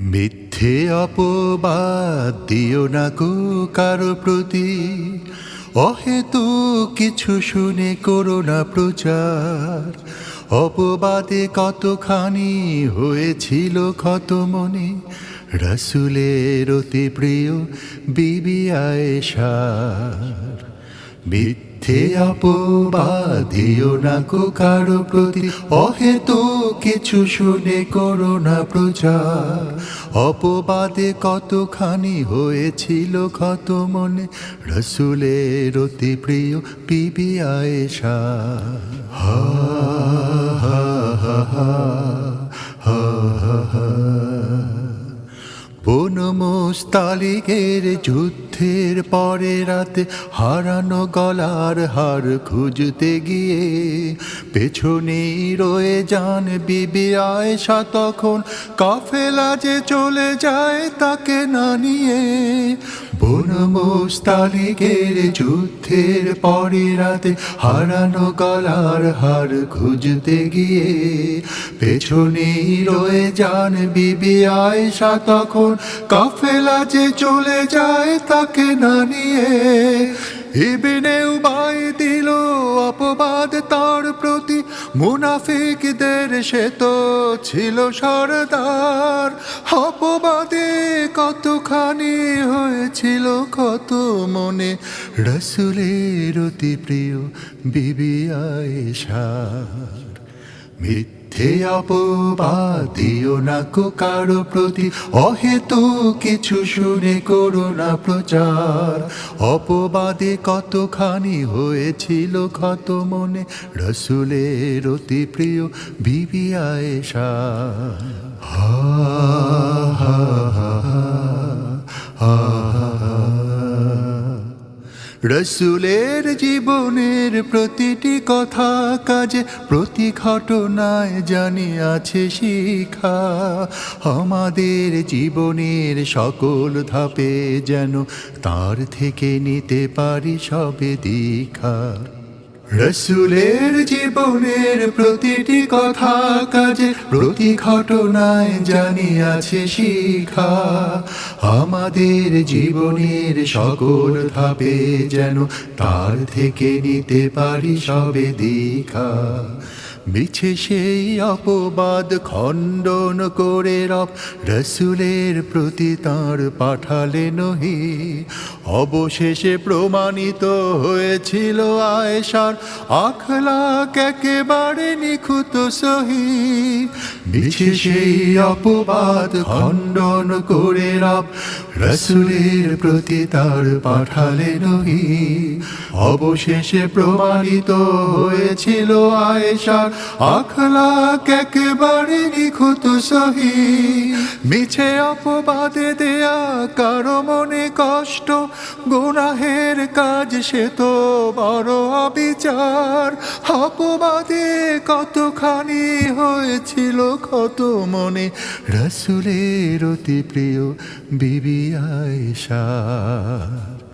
মিথ্যে অপবাদ দিও না গো কারও প্রতি। অহেতু কিছু শুনে করো না প্রচার। অপবাদে কতখানি হয়েছিল ক্ষত মনে। রসুলের অতি প্রিয় বিবি আয়েশার মিথ্যে অপবাদিও না কো কারও প্রতি। অহেতু কিছু শুনে করো না প্রচার। অপবাদে কতখানি হয়েছিল ক্ষত মনে। রসুলের অতি প্রিয় পিবি আয়েশা। হা হা হা হা হা বনমস্তালিকের যুদ্ধের পরে রাতে হারানো গলার হার খুঁজতে গিয়ে পেছনেই রয়ে যান বিবি আয়েশা তখন। কাফেলা যে চলে যায় তাকে না নিয়ে বনমস্তালিকের যুদ্ধের পরে রাতে হারানো গলার হার খুঁজতে গিয়ে পেছনেই রয়ে যান বিবি আয়েশা, তখন কাফেলা যে চলে যায় তাকে না নিয়ে। ইবনে উবাই দিল অপবাদ, তার প্রতি মুনাফিকদের সে তো ছিল সরদার। কতখানি হয়েছিল কত মনে? রসুলের অতি প্রিয় বিবি আয়েশার। মিথ্যে অপবাদিও না কো কারও প্রতি, অহেতু কিছু শুনে করো না প্রচার। অপবাদে কতখানি হয়েছিল ক্ষত মনে? রসুলের অতি প্রিয় বিবি আয়েশা হা হা। রসুলের জীবনের প্রতিটি কথা কাজে, প্রতি ঘটনায় জানি আছে শিখা। আমাদের জীবনের সকল ধাপে যেন তার থেকে নিতে পারি সবে দীক্ষা রসুলের জীবনের প্রতিটি কথা কাজে, প্রতি ঘটনায় জানি আছে শিখা। আমাদের জীবনের সকল ধাপে যেন তার থেকে নিতে পারি সবে দীক্ষা মিছে সেই অপবাদ খণ্ডন করে রব। রসুলের প্রতি তাঁর পাঠালে নহি। অবশেষে প্রমাণিত হয়েছিল আয়েশার আখলাক একেবারে নিখুঁত সহি মিছে সেই অপবাদ খণ্ডন করে রব। রসুলের প্রতি তার পাঠালে নহি। অবশেষে প্রমাণিত হয়েছিল আয়েশার আখলাক একেবারে নিখুঁত সহি, মিছে অপবাদে দেয়া কারও মনে কষ্ট, গুনাহের কাজ সে তো বড় অবিচার। অপবাদে কতখানি হয়েছিল কত মনে, রসুলের অতি প্রিয় বিবি আয়েশার।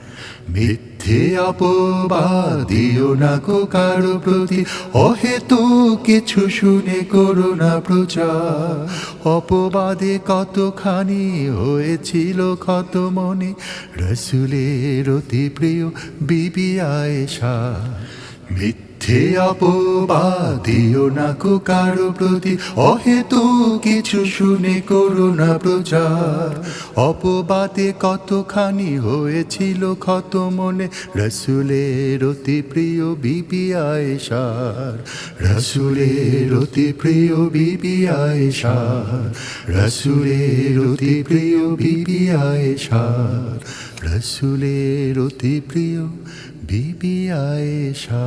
মিথ্যে অপবাদিও না কো কারও প্রতি। অহেতু কিছু শুনে করো না প্রচার। অপবাদে কতখানি হয়েছিল কত মনে। রসুলের অতি প্রিয় বিবি আয়েশা মিথ্যে অপবাদিও না কো কারও প্রতি, অহেতু কিছু শুনে করো না প্রচার। অপবাদে কতখানি হয়েছিল ক্ষত মনে, রসুলের অতি প্রিয় বিবি আয়েশার রসুলের অতি প্রিয় বিবি আয়েশার রসুলের অতি প্রিয় বিবি আয়েশার রসুলের অতি প্রিয় বিবি আয়েশা